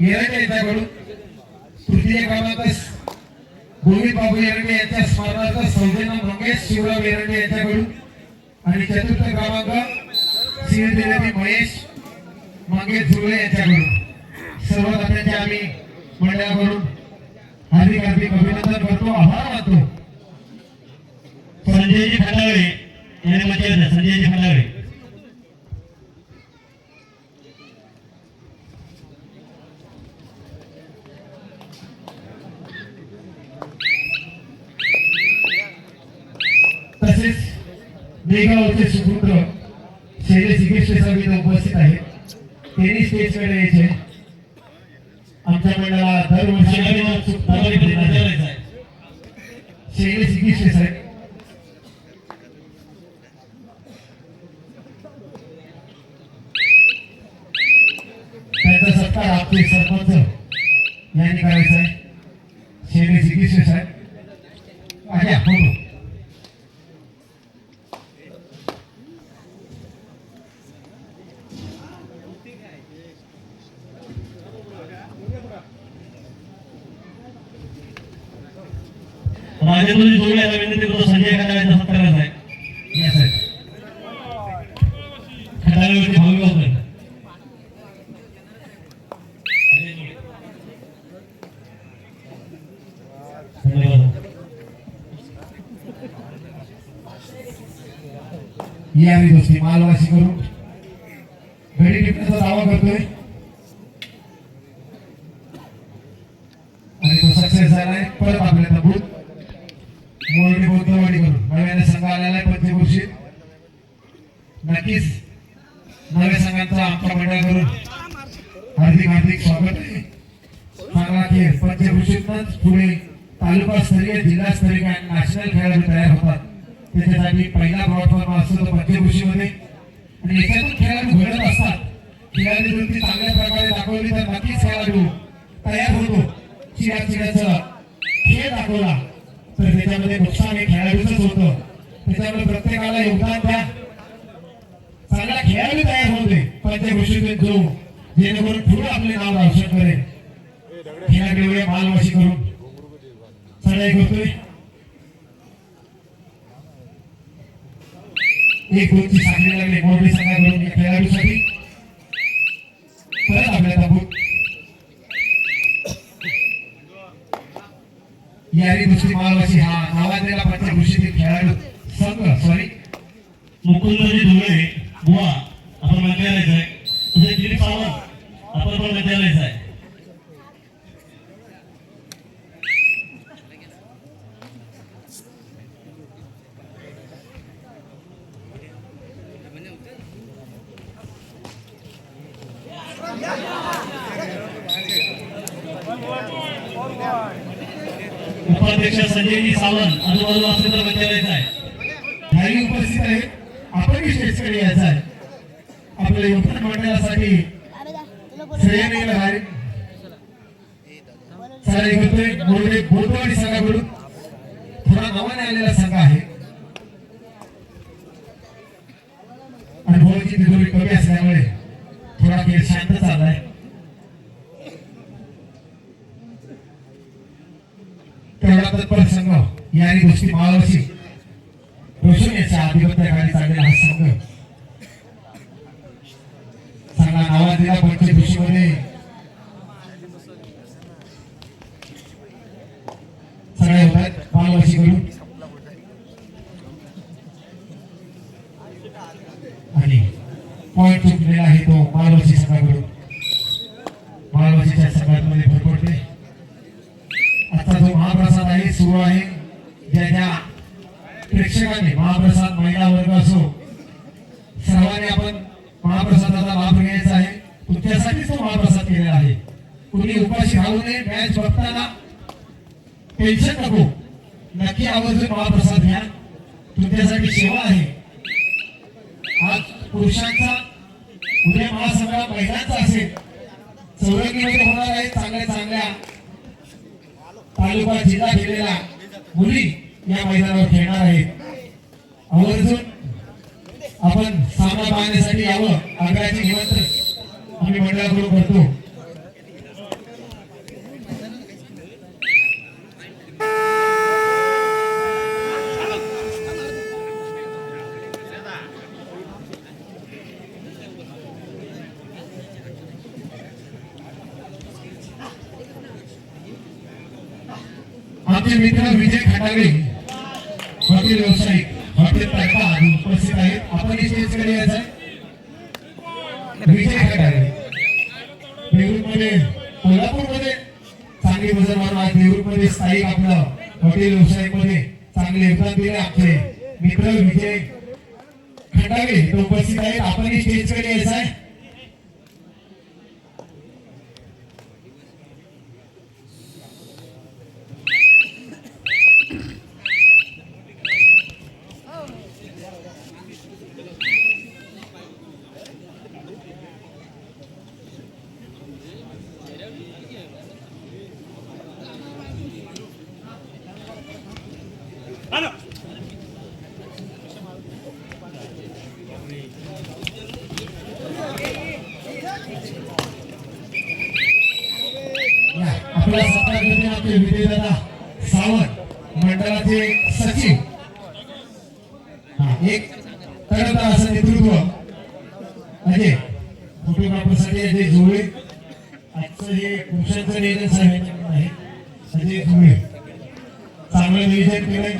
येरंडे यांच्याकडून तृतीय क्रमांक गोविंद बाबू येरंडे यांच्या स्मरणार्थ सौजन्य मंगेश शिवराव येरंडे यांच्याकडून आणि चतुर्थ क्रमांक श्रीदेवी महेश मंगेश झुळे यांच्याकडून सर्व दात्यांचे आम्ही मंडळाकडून हार्दिक हार्दिक अभिनंदन करतो आभार मानतो. संजयजी खंडागळे यांनी मंच संजयजी खंडागळे शैलेश उपस्थित आहेत त्यांनी स्टेजकडे यायचे. आमच्या मंडळाला दरवर्षी शैलेश हिगेश्वर सर त्यांचा सत्कार आपले सरपंच यांनी करायचा आहे. शैलेश हिगेश्वर साहेब. आज्ञा फोटो राजेंद्रजी जोडले यांना विनंती करतो. संजय खंडागळेचा सत्कार आहे Yes, भावी यावी मालवाशी करून घडी टिपण्याचा दावा करतोय. आणि तो सक्सेस झालाय. परत आपल्याला बुट मोरडी बौद्धवाडी करून नव्याने संघ आलेला आहे पंचकृषीत नक्कीच नव्या संघांचा आमच्या मंडळाकडून हार्दिक हार्दिक स्वागत आहे चांगला खेळ पंचकृषीतच पुढे तालुका स्तरीय जिल्हा स्तरीय नॅशनल खेळाडू तयार होतात. त्याच्यासाठी पहिला प्लॅटफॉर्म असतो तो पंचकृषीमध्ये आणि याच्यातून खेळाडू घडत असतात. खेळाडू वृत्ती चांगल्या प्रकारे दाखवली तर नक्कीच खेळाडू तयार होतो. चिरा चिराचा खेळ दाखवला तर त्याच्यामध्ये नुकसान हे खेळाडूच होतं. त्याच्यामुळे प्रत्येकाला योगदान द्या. चांगला खेळाडू तयार होते पंचकृषीतून जो जेणेकरून पुढे आपले नाव रोशन करेल. खेळाकडे मालवाशी करून. चढाई करतोय एक गोष्टी साखळी लागली मोठी संघाकडून या खेळाडूसाठी परत आपल्या ताबूत यारी दुसरी मालवाशी हा नावाजलेला पंचकृषीतील खेळाडू संघ सॉरी मुकुंद धुळे बुवा आपण मंत्र्यालयाचं आहे तसे दिलीप सावंत आपण पण मंत्र्यालयाचं आहे उपाध्यक्ष संजयजी सावंत आजूबाजूला असेल तर आहे. ह्याही उपस्थित आहे आपण स्टेजकडे यायचं आहे. आपल्या योगदान मंडळासाठी श्रेयाने बाहेर. सारे करतोय मोरडे बोलवाडी गोष्टी मावाशी रोशन याच्या आधिपत्याखाली चाललेला हा संघ चांगला नावाजलेला पंचभूषीमध्ये सगळे होतात मालवाशी करून आणि पॉइंट चुकलेला आहे तो मालवाशी संघाकडून मालवाशीच्या संघामध्ये भर पडते आजचा जो महाप्रसाद आहे सुरू आहे ज्या ज्या प्रेक्षकांनी महाप्रसाद महिला वर्ग असो सर्वांनी आपण महाप्रसादाचा लाभ घ्यायचा आहे. तुमच्यासाठीच तो महाप्रसाद केलेला आहे. कुणी उपाशी राहू नये मॅच बघताना टेन्शन नको. नक्की आवर्जून महाप्रसाद घ्या. तुमच्यासाठी सेवा आहे. आज पुरुषांचा उद्या महासंग्राम महिलांचा असेल. चौरंगीमध्ये होणार आहे चांगल्या चांगल्या तालुका जिल्हा गेलेल्या मुली या मैदानावर खेळणार आहेत. आवर्जून आपण सामना पाहण्यासाठी यावं आग्रहाचे निमंत्रण आम्ही मंडळाकडून करतो. आमचे मित्र विजय खाटावे हॉटेल व्यावसायिक. हॉटेल उपस्थित आहेत. आपण स्टेजकडे यायचं आहे. विजय खटाळे देऊरमध्ये कोल्हापूरमध्ये चांगली वजन आज देऊरमध्ये स्थायिक आपलं हॉटेल चांगले योगदान दिले मित्र विजय खंडागळे उपस्थित आहेत. आपण स्टेजकडे यायचं आहे. या, आपल्या सत्तागृही आमचे विजयदादा सावंत मंडळाचे सचिव. एक करता असं नेतृत्व. अजय फोटोग्राफरसाठी अजय जोळे आजचं हे पुरुषांचं नियोजन साहेबांच्याकडे आहे म्हणजे अजय जोळे चांगलं नियोजन केलंय.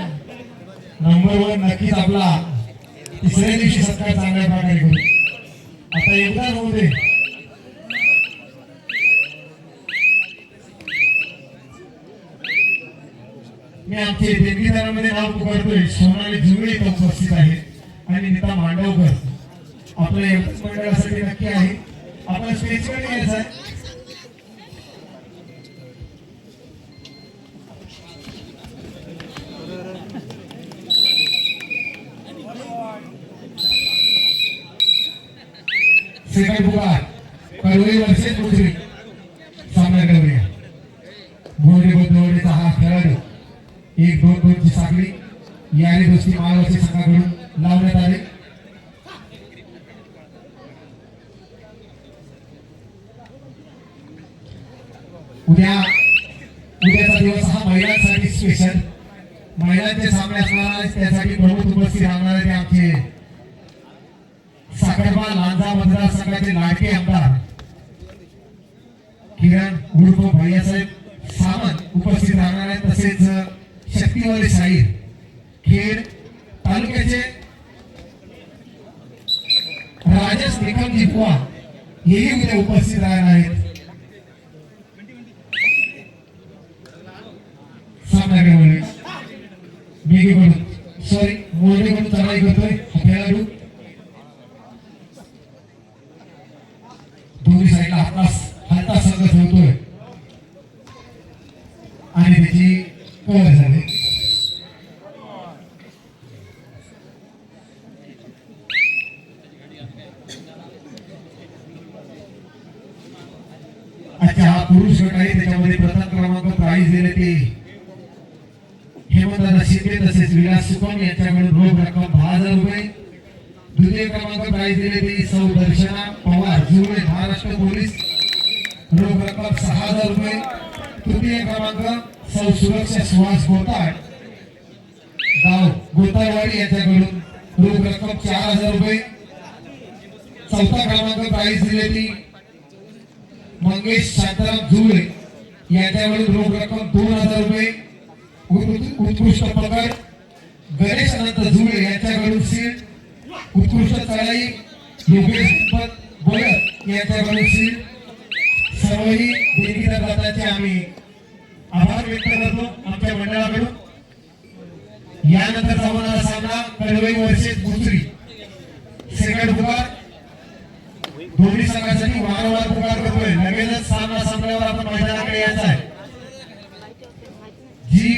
नंबर वन नक्कीच आपला तिसऱ्या दिवशी सत्कार चांगल्या प्रकारे करू. आता एकदा होऊ दे. मी आमचे देणगीदारामध्ये नाव पुकारतोय सोनाली उपस्थित आहे. आणि मांडवकर. मंडळासाठी नक्की आहे. आहे. सेकंड कळवळी वर्षे याने महाराष्ट्र संघाकडून लावण्यात आले. उद्या उद्याचा दिवस हा महिलांसाठी स्पेशल महिलांचे सामने असणार त्यासाठी प्रमुख उपस्थित राहणार आहे आमचे साखरबा लांजा मतदारसंघाचे लाडके आमदार. किरण उर्फ भैयासाहेब सामंत उपस्थित राहणार आहेत तसेच शक्तीवाले शाहीर. खेड तालुक्याचे राजेश निकमजी बुवा हेही उद्या उपस्थित राहणार आहेत सामन्याकडे मेघेकडून सॉरी मोरडेकडून चढाई करतोय हा खेळाडू दोन्ही साईडला हातास हाता संघ ठेवतोय आणि त्याची कवर झाली अच्छा हा पुरुष गट आहे त्याच्यामध्ये प्रथम क्रमांक प्राईज दिले ते. हेमंत शिंदे तसेच विलास सुकम यांच्याकडून रोख रक्कम दहा हजार रुपये. द्वितीय क्रमांक प्राईज दिले ते सौ दर्शना पवार जुळे महाराष्ट्र पोलीस. रोख रक्कम सहा हजार रुपये. तृतीय क्रमांक सौ सुरक्षा सुहास गोताळ गाव गोताळवाडी यांच्याकडून रोख रक्कम चार हजार रुपये. चौथा क्रमांक प्राईज दिले ती मंगेश शांताराम जुळे यांच्याकडून रोख रक्कम दोन हजार रुपये. उत्कृष्ट पकड गणेश अनंत जुळे यांच्याकडून सीट उत्कृष्ट चढाई योगेश दीपक बोलत यांच्याकडून सीट सर्वही देणगीदार दात्यांचे आम्ही आभार व्यक्त करतो आमच्या मंडळाकडून. यानंतर होणारा सामना कळवई वर्षे दुसरी सेकंड पुकार दोन्ही संघासाठी वारंवार पुकार करतोय लगेचच सामना संपल्यावर आपण मैदानाकडे यायचं आहे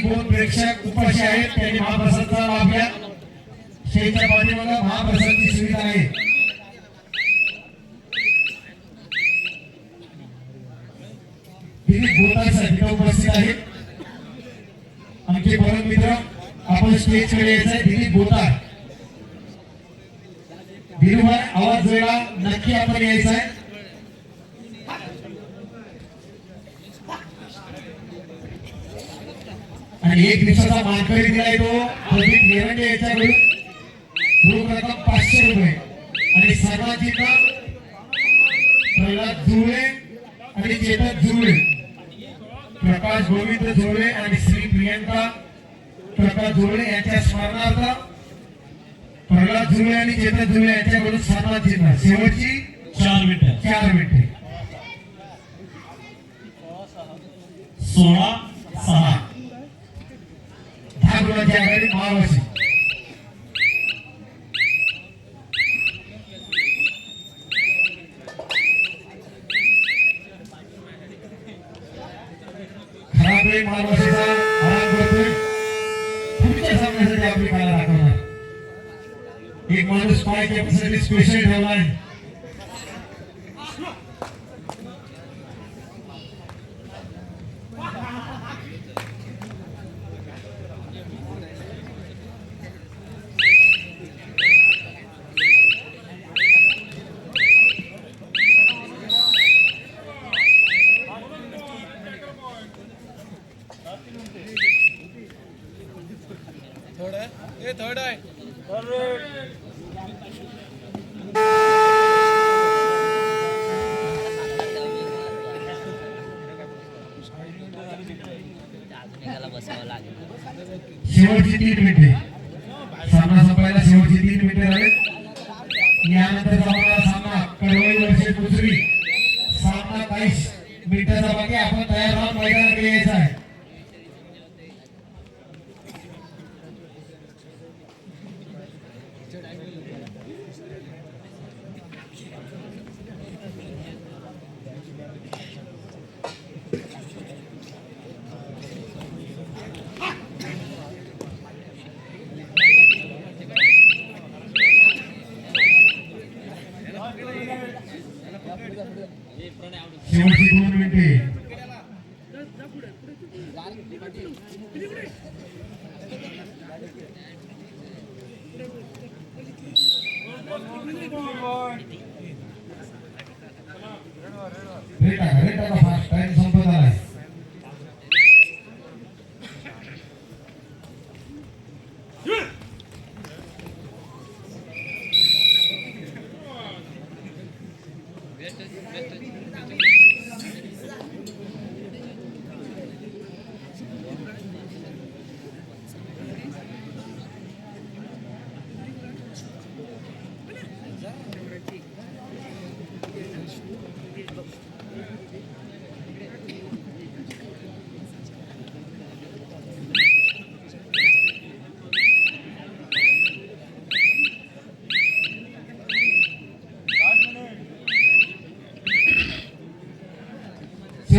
जी कोण प्रेक्षक उपाशी आहेत. त्यांनी महाप्रसादचा लाभ घ्या. स्टेजच्या पाठीमागे महाप्रसादची सुविधा आहे. दिलीप गोतासाठी इथं उपस्थित आहेत आमचे परम मित्र आपण स्टेजकडे यायचं आहे दिलीप गोतार दिलूभाई आवाज वेळा नक्की आपण यायचा आहे आणि एक दिवसाचा मानकरी दिलाय तो. प्रदीप नेरंडे याच्याकडून. रोख रक्कम पाचशे रुपये. आणि सर्वांचिन्ह प्रल्हाद जुळे आणि चेतन जुळे प्रकाश गोविंद जुळे आणि श्री प्रियंका. प्रकाश जुळे यांच्या स्मरणार्थ प्रल्हाद जुळे आणि चेतन जुळे यांच्याकडून सन्मान चिन्ह शेवटची चार मिनिटं चार मिनिटे सोळा सहा. ठाकुराचार्य मावसी खराबे एक माणूस पाहिजे स्पेशल ठेवला आहे बसावं लागेल. शेवटची तीन मिनिटे सामना संपायला शेवटची तीन मिनिटे झाले. यानंतर होणारा सामना. कडवळी वर्षे दुसरी. सामना बाईस मिनिटाचा बाकी आपण तयार राहून मैदानाकडे यायचा आहे.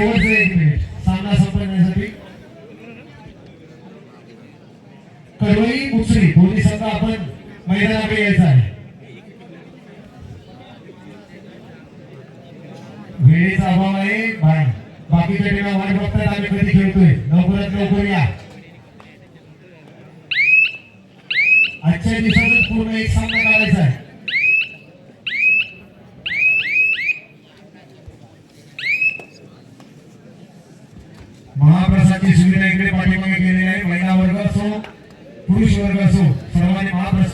शेवटचं एक मिनिट. सामना संपवण्यासाठी. कडवई मुसरी दोन्ही संघ आपण मैदानाकडे यायचा आहे. महाप्रसादची सुविधा इकडे पाठीमागे केलेली आहे. महिला वर्ग असो पुरुष वर्ग असो सर्वांनी महाप्रसाद